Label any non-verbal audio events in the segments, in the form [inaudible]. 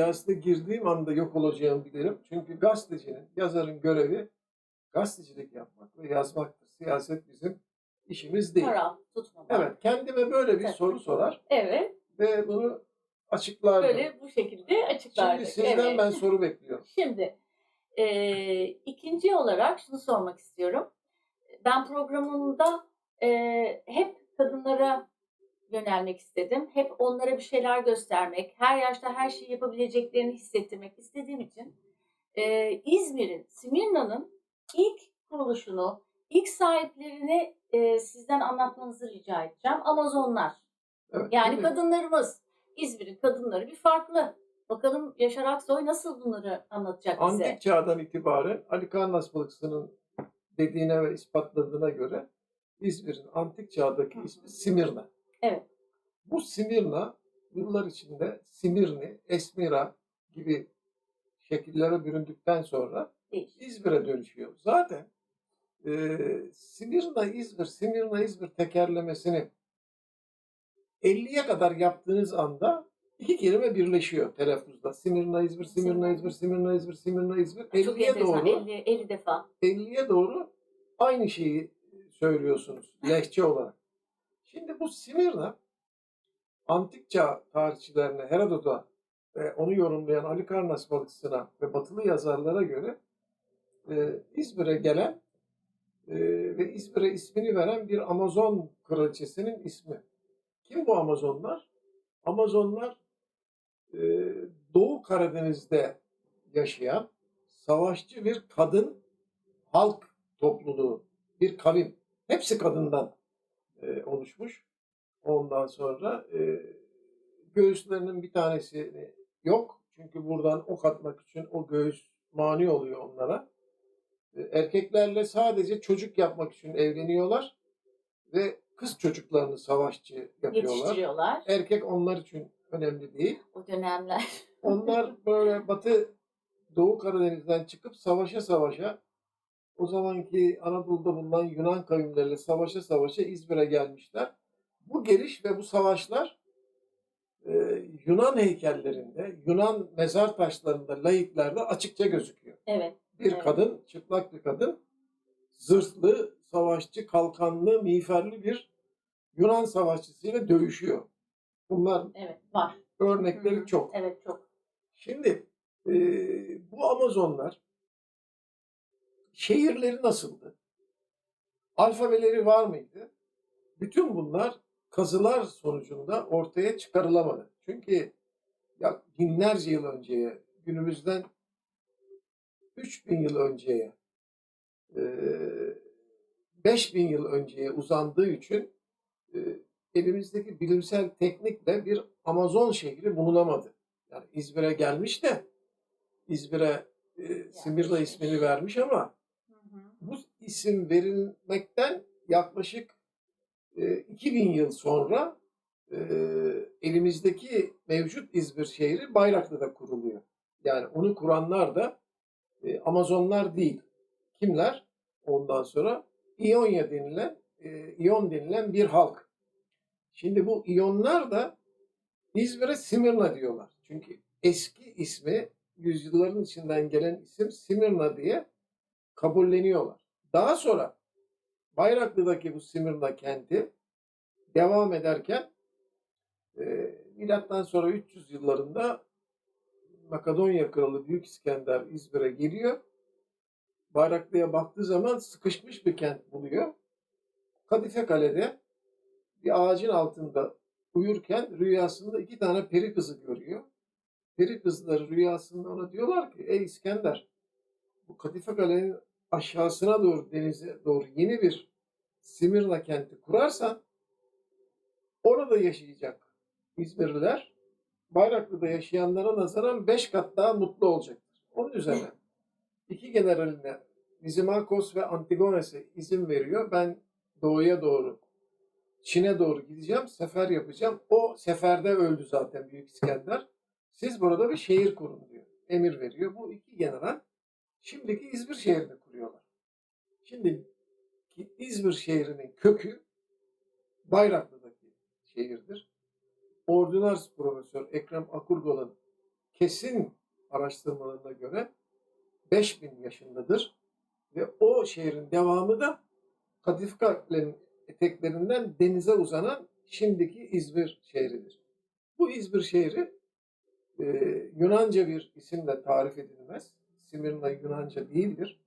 siyasete girdiğim anda yok olacağımı bilirim. Çünkü gazetecinin, yazarın görevi gazetecilik yapmak ve yazmaktır. Siyaset bizim işimiz değil. Taraf tutmamak. Evet, kendime böyle bir Tabii. soru sorar Evet. ve bunu açıklardım. Böyle bu şekilde açıklardık. Şimdi sizden evet. ben soru bekliyorum. [laughs] Şimdi e, ikinci olarak şunu sormak istiyorum. Ben programımda e, hep kadınlara yönelmek istedim. Hep onlara bir şeyler göstermek, her yaşta her şeyi yapabileceklerini hissettirmek istediğim için e, İzmir'in, Simirna'nın ilk kuruluşunu, ilk sahiplerini e, sizden anlatmanızı rica edeceğim. Amazonlar. Evet, Yani kadınlarımız, İzmir'in kadınları bir farklı. Bakalım Yaşar Aksoy nasıl bunları anlatacak bize? Antik çağdan itibaren Ali Karnas balıkçısının dediğine ve ispatladığına göre İzmir'in antik çağdaki ismi Simirna. Evet. Bu Simirna yıllar içinde Simirni, Esmira gibi şekillere büründükten sonra. İzmir'e dönüşüyor. Zaten e, Simirna İzmir, Simirna İzmir tekerlemesini 50'ye kadar yaptığınız anda iki kelime birleşiyor telaffuzda. Simirna İzmir, Simirna İzmir, Simirna İzmir, Simirna İzmir. Çok 50'ye enteresan. doğru 50, 50 defa. 50'ye doğru aynı şeyi söylüyorsunuz lehçe olarak. Şimdi bu Simirna antik çağ tarihçilerine, Herodot'a ve onu yorumlayan Ali Karnas balıkçısına ve batılı yazarlara göre e, İzmir'e gelen e, ve İzmir'e ismini veren bir Amazon kraliçesinin ismi. Kim bu Amazonlar? Amazonlar e, Doğu Karadeniz'de yaşayan savaşçı bir kadın halk topluluğu, bir kavim. Hepsi kadından e, oluşmuş. Ondan sonra e, göğüslerinin bir tanesi yok. Çünkü buradan ok atmak için o göğüs mani oluyor onlara. E, erkeklerle sadece çocuk yapmak için evleniyorlar ve kız çocuklarını savaşçı yapıyorlar. Erkek onlar için önemli değil. O dönemler. Onlar böyle Batı Doğu Karadeniz'den çıkıp savaşa savaşa o zamanki Anadolu'da bulunan Yunan kavimleriyle savaşa savaşa İzmir'e gelmişler. Bu geliş ve bu savaşlar e, Yunan heykellerinde, Yunan mezar taşlarında, layıklarda açıkça gözüküyor. Evet. Bir Evet. kadın, çıplak bir kadın, zırhlı, savaşçı, kalkanlı, miğferli bir Yunan savaşçısıyla dövüşüyor. Bunlar Evet. Var. örnekleri Hı hı. çok. Evet çok. Şimdi e, bu Amazonlar şehirleri nasıldı? Alfabeleri var mıydı? Bütün bunlar kazılar sonucunda ortaya çıkarılamadı. Çünkü ya binlerce yıl önceye, günümüzden 3000 yıl önceye, e, 5000 yıl önceye uzandığı için elimizdeki bilimsel teknikle bir Amazon şehri bulunamadı. Yani İzmir'e gelmiş de İzmir'e e, Simirna ismini vermiş ama. Bu isim verilmekten yaklaşık e, 2000 yıl sonra e, elimizdeki mevcut İzmir şehri Bayraklı'da kuruluyor. Yani onu kuranlar da e, Amazonlar değil. Kimler? Ondan sonra İonya denilen, e, İyon denilen bir halk. Şimdi bu İyonlar da İzmir'e Simirna diyorlar. Çünkü eski ismi yüzyılların içinden gelen isim Simirna diye kabulleniyorlar. Daha sonra Bayraklı'daki bu Simirna kenti devam ederken e, milattan sonra 300 yıllarında Makedonya Kralı Büyük İskender İzmir'e geliyor. Bayraklı'ya baktığı zaman sıkışmış bir kent buluyor. Kadife Kale'de bir ağacın altında uyurken rüyasında iki tane peri kızı görüyor. Peri kızları rüyasında ona diyorlar ki ey İskender bu Kadife Kale'nin aşağısına doğru denize doğru yeni bir Simirna kenti kurarsan orada yaşayacak İzmirliler Bayraklı'da yaşayanlara nazaran beş kat daha mutlu olacaktır. Onun üzerine iki generaline Nizimakos ve Antigones'e izin veriyor. Ben doğuya doğru Çin'e doğru gideceğim, sefer yapacağım. O seferde öldü zaten Büyük İskender. Siz burada bir şehir kurun diyor. Emir veriyor. Bu iki general şimdiki İzmir şehrini kuruyorlar. Şimdi İzmir şehrinin kökü Bayraklı'daki şehirdir. Ordinars Profesör Ekrem Akurgal'ın kesin araştırmalarına göre 5000 yaşındadır. Ve o şehrin devamı da Kadifikale'nin eteklerinden denize uzanan şimdiki İzmir şehridir. Bu İzmir şehri e, Yunanca bir isimle tarif edilmez. Simirna Yunanca değildir.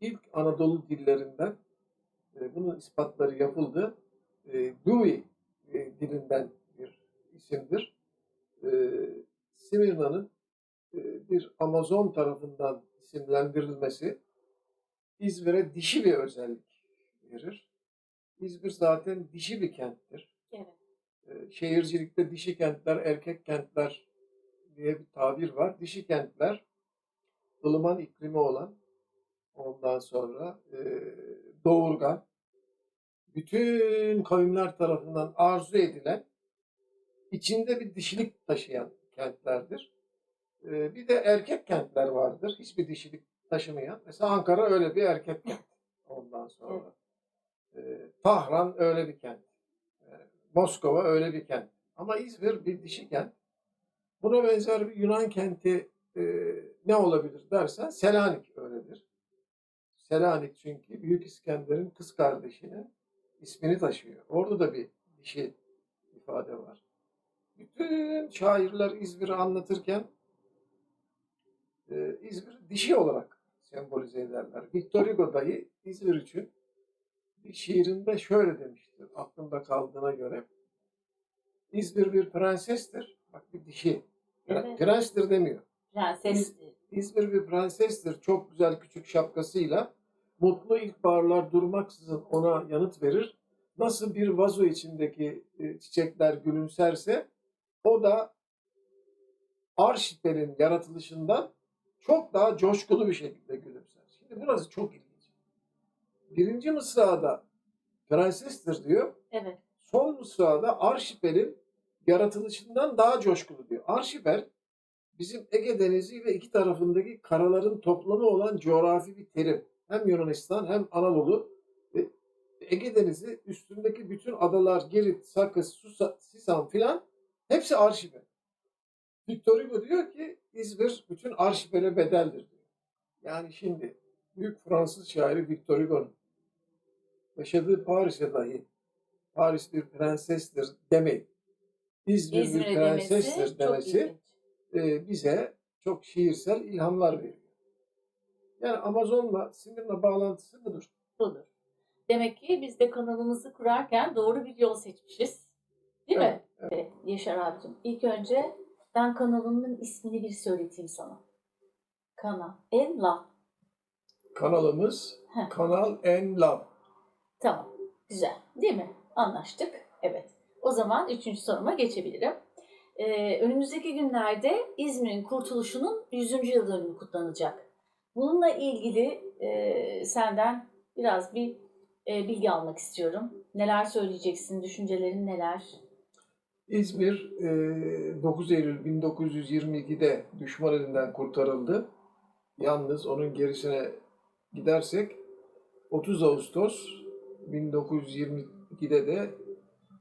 İlk Anadolu dillerinden e, bunun ispatları yapıldı. E, Dewey e, dilinden bir isimdir. E, Simirna'nın e, bir Amazon tarafından isimlendirilmesi İzmir'e dişi bir özellik verir. İzmir zaten dişi bir kenttir. Evet. E, şehircilikte dişi kentler, erkek kentler diye bir tabir var. Dişi kentler ılıman iklimi olan ondan sonra e, doğurgan bütün kavimler tarafından arzu edilen içinde bir dişilik taşıyan kentlerdir. E, bir de erkek kentler vardır. Hiçbir dişilik taşımayan. Mesela Ankara öyle bir erkek kent. Ondan sonra. E, Tahran öyle bir kent. E, Moskova öyle bir kent. Ama İzmir bir dişi kent. Buna benzer bir Yunan kenti e, ne olabilir dersen Selanik öyledir. Selanik çünkü Büyük İskender'in kız kardeşinin ismini taşıyor. Orada da bir dişi ifade var. Bütün şairler İzmir'i anlatırken e, İzmir dişi olarak sembolize ederler. Victor Hugo dahi İzmir için bir şiirinde şöyle demiştir. Aklımda kaldığına göre. İzmir bir prensestir. Bak bir dişi. Evet. Prenstir demiyor. Prenses. İzmir bir prensestir. Çok güzel küçük şapkasıyla mutlu ilkbaharlar durmaksızın ona yanıt verir. Nasıl bir vazo içindeki e, çiçekler gülümserse o da arşipelin yaratılışından çok daha coşkulu bir şekilde gülümser. Şimdi burası çok ilginç. Birinci mısrada prensestir diyor. Evet. Son mısrada arşipelin yaratılışından daha coşkulu diyor. Arşipel bizim Ege Denizi ve iki tarafındaki karaların toplamı olan coğrafi bir terim. Hem Yunanistan hem Anadolu ve Ege Denizi üstündeki bütün adalar, Girit, Sakız, Susa, Sisam filan hepsi arşipel. Victor Hugo diyor ki İzmir bütün arşipele bedeldir diyor. Yani şimdi büyük Fransız şairi Victor Hugo'nun yaşadığı Paris'e dahi Paris bir prensestir demeyin. İzmir bir İzmir'e prensestir demesi demesi. E, bize çok şiirsel ilhamlar veriyor. Yani Amazon'la Simirna bağlantısı budur. Budur. Demek ki biz de kanalımızı kurarken doğru bir yol seçmişiz. Değil mi? Evet, Evet. Yaşar abicim. İlk önce ben kanalımın ismini bir söyleteyim sana. Kanal. En Love. Kanalımız Heh. Kanal En Love. Tamam. Güzel. Değil mi? Anlaştık. Evet. O zaman üçüncü soruma geçebilirim. Ee, önümüzdeki günlerde İzmir'in kurtuluşunun 100. yıl dönümü kutlanacak. Bununla ilgili e, senden biraz bir e, bilgi almak istiyorum. Neler söyleyeceksin? Düşüncelerin neler? İzmir e, 9 Eylül 1922'de düşman elinden kurtarıldı. Yalnız onun gerisine gidersek 30 Ağustos 1922'de de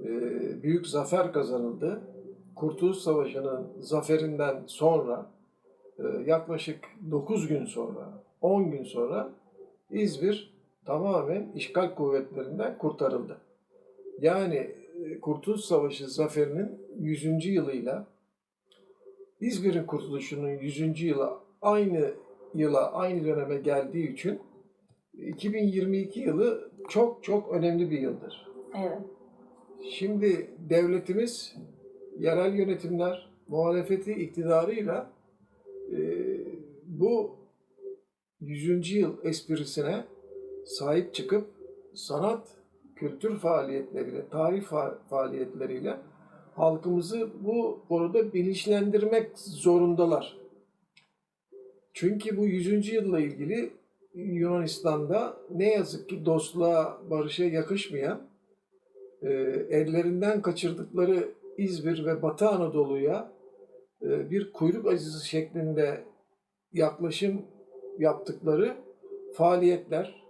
e, büyük zafer kazanıldı. Kurtuluş Savaşı'nın zaferinden sonra e, yaklaşık 9 gün sonra, 10 gün sonra İzmir tamamen işgal kuvvetlerinden kurtarıldı. Yani e, Kurtuluş Savaşı zaferinin 100. yılıyla İzmir'in kurtuluşunun 100. yılı aynı yıla, aynı döneme geldiği için 2022 yılı çok çok önemli bir yıldır. Evet. Şimdi devletimiz, yerel yönetimler, muhalefeti iktidarıyla e, bu 100. yıl esprisine sahip çıkıp sanat, kültür faaliyetleriyle, tarih fa- faaliyetleriyle halkımızı bu konuda bilinçlendirmek zorundalar. Çünkü bu 100. yılla ilgili Yunanistan'da ne yazık ki dostluğa, barışa yakışmayan e, ellerinden kaçırdıkları İzmir ve Batı Anadolu'ya e, bir kuyruk acısı şeklinde yaklaşım yaptıkları faaliyetler,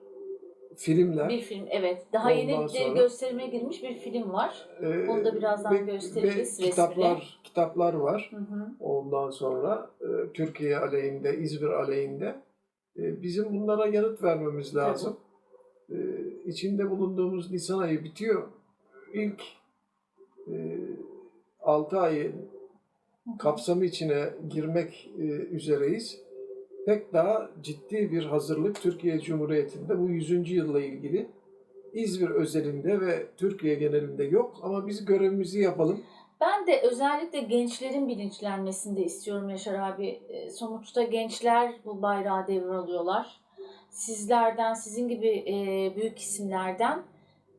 filmler. Bir film evet. Daha Ondan yeni sonra- gösterime girmiş bir film var. e, Onu da birazdan ve- göstereceğiz ve kitaplar, kitaplar var. Hı hı. Ondan sonra e, Türkiye aleyhinde, İzmir aleyhinde e, bizim bunlara yanıt vermemiz lazım. E, içinde bulunduğumuz Nisan ayı bitiyor. İlk e, 6 ayın Hı hı. kapsamı içine girmek e, üzereyiz. Pek daha ciddi bir hazırlık Türkiye Cumhuriyeti'nde bu 100. yılla ilgili İzmir özelinde ve Türkiye genelinde yok ama biz görevimizi yapalım. Ben de özellikle gençlerin bilinçlenmesini de istiyorum Yaşar abi. E, Sonuçta gençler bu bayrağı devralıyorlar. Sizlerden, sizin gibi e, büyük isimlerden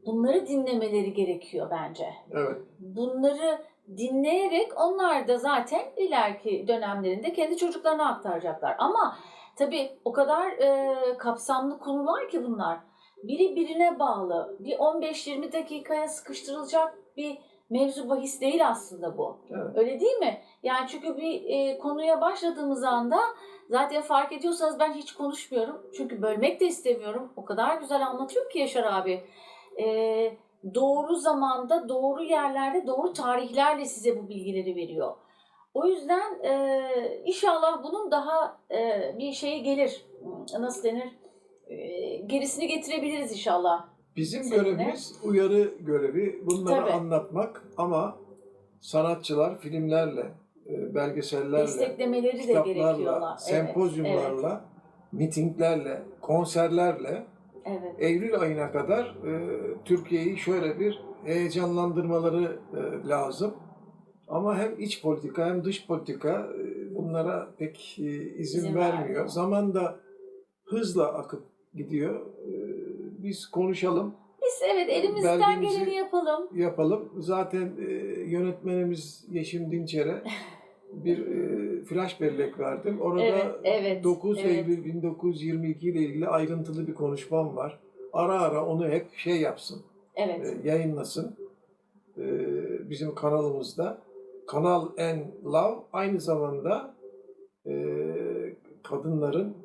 bunları dinlemeleri gerekiyor bence. Evet. Bunları dinleyerek onlar da zaten ileriki dönemlerinde kendi çocuklarına aktaracaklar. Ama tabii o kadar e, kapsamlı konular ki bunlar. Biri birine bağlı. Bir 15-20 dakikaya sıkıştırılacak bir mevzu bahis değil aslında bu. Evet. Öyle değil mi? Yani çünkü bir e, konuya başladığımız anda zaten fark ediyorsanız ben hiç konuşmuyorum. Çünkü bölmek de istemiyorum. O kadar güzel anlatıyor ki Yaşar abi. E, doğru zamanda, doğru yerlerde, doğru tarihlerle size bu bilgileri veriyor. O yüzden e, inşallah bunun daha e, bir şeyi gelir. Nasıl denir? E, gerisini getirebiliriz inşallah. Bizim Seninle. görevimiz uyarı görevi. Bunları Tabii. anlatmak ama sanatçılar filmlerle, e, belgesellerle, Desteklemeleri de kitaplarla, gerekiyorlar. Evet, sempozyumlarla, mitinglerle, konserlerle Evet. Eylül ayına kadar e, Türkiye'yi şöyle bir heyecanlandırmaları e, lazım. Ama hem iç politika hem dış politika e, bunlara pek e, izin, İzin vermiyor. vermiyor. Zaman da hızla akıp gidiyor. E, biz konuşalım, Biz evet elimizden geleni yapalım. yapalım. Zaten e, yönetmenimiz Yeşim Dinçer'e [laughs] bir e, flash bellek verdim. Orada Evet, evet, 9 evet. Eylül 1922 ile ilgili ayrıntılı bir konuşmam var. Ara ara onu hep şey yapsın, Evet. e, yayınlasın e, bizim kanalımızda. Kanal en Love aynı zamanda e, kadınların,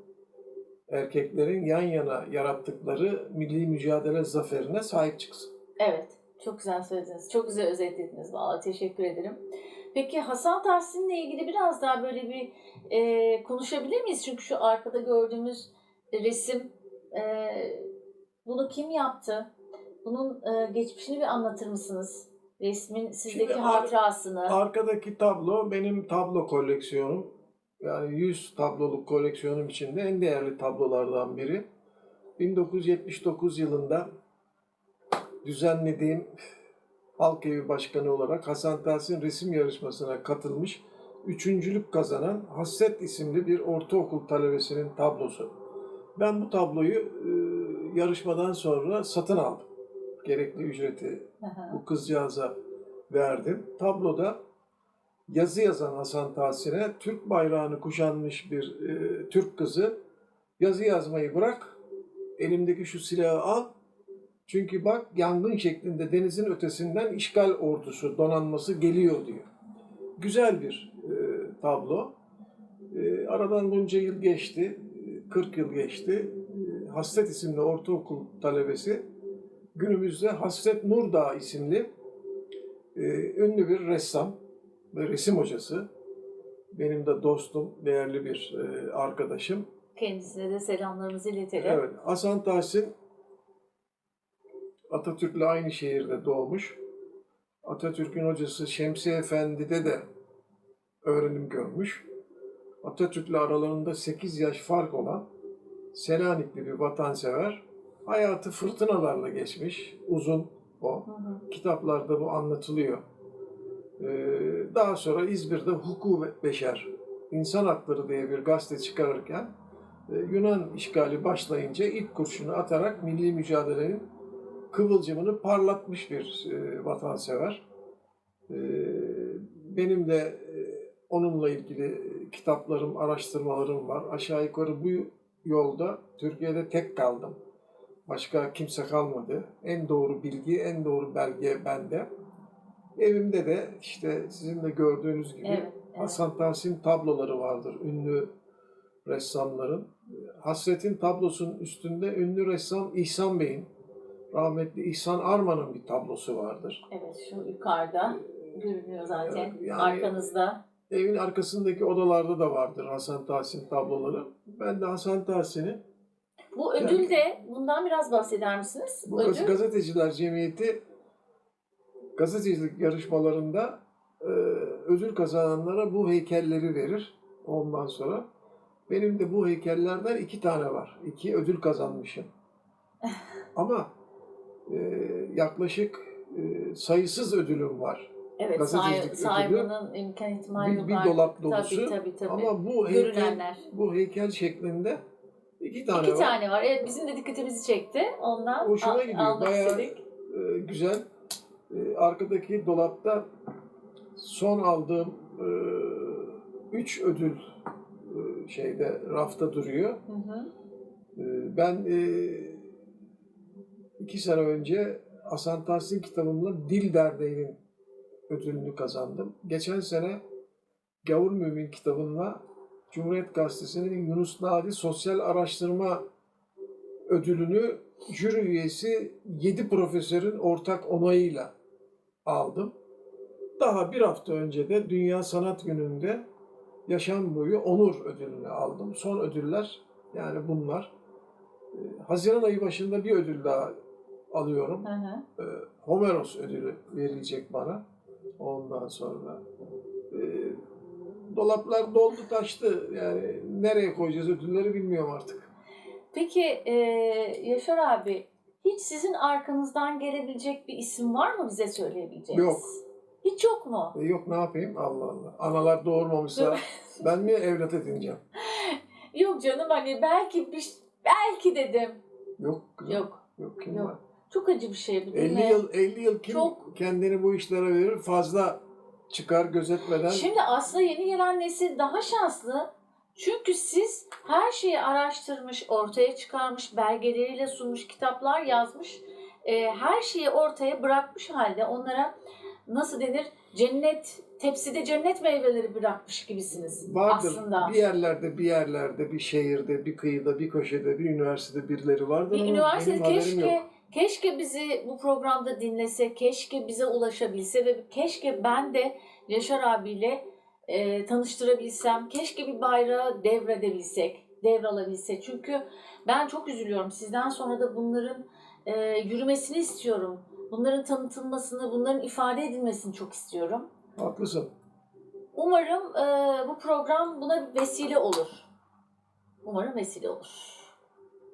erkeklerin yan yana yarattıkları milli mücadele zaferine sahip çıksın. Evet. Çok güzel söylediniz. Çok güzel özetlediniz. Vallahi teşekkür ederim. Peki Hasan Tahsin'le ilgili biraz daha böyle bir e, konuşabilir miyiz? Çünkü şu arkada gördüğümüz resim e, bunu kim yaptı? Bunun e, geçmişini bir anlatır mısınız? Resmin sizdeki Şimdi ar- hatırasını. Arkadaki tablo benim tablo koleksiyonum. Yani 100 tabloluk koleksiyonum içinde en değerli tablolardan biri. 1979 yılında düzenlediğim Halk Evi Başkanı olarak Hasan Tahsin resim yarışmasına katılmış, üçüncülük kazanan Hasret isimli bir ortaokul talebesinin tablosu. Ben bu tabloyu e, yarışmadan sonra satın aldım. Gerekli ücreti bu kızcağıza verdim. Tabloda yazı yazan Hasan Tahsin'e Türk bayrağını kuşanmış bir e, Türk kızı yazı yazmayı bırak, elimdeki şu silahı al. Çünkü bak yangın şeklinde denizin ötesinden işgal ordusu, donanması geliyor diyor. Güzel bir e, tablo. E, aradan bunca yıl geçti, e, 40 yıl geçti. E, Hasret isimli ortaokul talebesi günümüzde Hasret Nurdağ isimli e, ünlü bir ressam ve resim hocası. Benim de dostum, değerli bir e, arkadaşım. Kendisine de selamlarımızı iletelim. Evet, Hasan Tahsin Atatürk'le aynı şehirde doğmuş. Atatürk'ün hocası Şemsi Efendi'de de öğrenim görmüş. Atatürk'le aralarında 8 yaş fark olan Selanikli bir vatansever. Hayatı fırtınalarla geçmiş. Uzun o. Hı hı. Kitaplarda bu anlatılıyor. Ee, daha sonra İzmir'de Huku ve Beşer, İnsan Hakları diye bir gazete çıkarırken e, Yunan işgali başlayınca ilk kurşunu atarak milli mücadelenin kıvılcımını parlatmış bir e, vatansever. E, benim de e, onunla ilgili kitaplarım, araştırmalarım var. Aşağı yukarı bu yolda Türkiye'de tek kaldım. Başka kimse kalmadı. En doğru bilgi, en doğru belge bende. Evimde de işte sizin de gördüğünüz gibi Evet, evet. Hasan Tahsin tabloları vardır. Ünlü ressamların. Hasret'in tablosunun üstünde ünlü ressam İhsan Bey'in, rahmetli İhsan Arman'ın bir tablosu vardır. Evet şu yukarıda görünüyor zaten. Yani- Arkanızda. Evin arkasındaki odalarda da vardır Hasan Tahsin tabloları. Ben de Hasan Tahsin'i Bu ödül de bundan biraz bahseder misiniz? Bu ödül. Gazeteciler Cemiyeti gazetecilik yarışmalarında e, ödül kazananlara bu heykelleri verir. Ondan sonra benim de bu heykellerden iki tane var. İki ödül kazanmışım. [laughs] Ama e, yaklaşık e, sayısız ödülüm var. Evet, gazetecilik say- ödülü. saymanın imkan ihtimali Bir, bir dolap dolusu. Tabii tabii tabii. Ama bu heykel, bu heykel şeklinde iki tane İki var. tane var. Evet bizim de dikkatimizi çekti. Ondan Hoşuma al- gidiyor. Bayağı istedik. e, güzel. E, arkadaki dolapta son aldığım e, üç ödül e, şeyde rafta duruyor. Hı hı. E, ben e, iki sene önce Hasan Tahsin kitabımla Dil Derneği'nin ödülünü kazandım. Geçen sene Gavur Mümin kitabımla Cumhuriyet Gazetesi'nin Yunus Nadi Sosyal Araştırma ödülünü jüri üyesi 7 profesörün ortak onayıyla aldım. Daha bir hafta önce de Dünya Sanat Günü'nde yaşam boyu onur ödülünü aldım. Son ödüller yani bunlar. Ee, Haziran ayı başında bir ödül daha alıyorum. Hı hı. Ee, Homeros ödülü verilecek bana. Ondan sonra e, dolaplar doldu taştı. Yani nereye koyacağız ödülleri bilmiyorum artık. Peki e, Yaşar abi hiç sizin arkanızdan gelebilecek bir isim var mı bize söyleyebileceğiniz? Yok. Hiç yok mu? E, yok ne yapayım Allah Allah. Analar doğurmamışsa [laughs] ben mi evlat edineceğim? Yok canım hani belki bir belki dedim. Yok kızım. Yok. Yok kim Yok. var? Çok acı bir şey bu değil 50 mi? yıl 50 yıl kim Çok- kendini bu işlere verir? Fazla çıkar gözetmeden. Şimdi aslında yeni gelen nesil daha şanslı. Çünkü siz her şeyi araştırmış, ortaya çıkarmış, belgeleriyle sunmuş, kitaplar yazmış. e, her şeyi ortaya bırakmış halde onlara nasıl denir? Cennet, tepside cennet meyveleri bırakmış gibisiniz Vardır. aslında. Bir yerlerde, bir yerlerde, bir şehirde, bir kıyıda, bir köşede, bir üniversitede birileri vardır Bir ama üniversite benim haberim keşke yok. Keşke bizi bu programda dinlese, keşke bize ulaşabilse ve keşke ben de Yaşar abiyle e, tanıştırabilsem, keşke bir bayrağı devredebilsek, devralabilsek. Çünkü ben çok üzülüyorum. Sizden sonra da bunların e, yürümesini istiyorum. Bunların tanıtılmasını, bunların ifade edilmesini çok istiyorum. Haklısın. Umarım e, bu program buna bir vesile olur. Umarım vesile olur.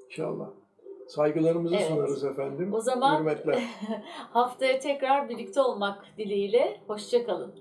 İnşallah. Saygılarımızı Evet. sunarız efendim. O zaman Hürmetler. [laughs] haftaya tekrar birlikte olmak dileğiyle. Hoşçakalın.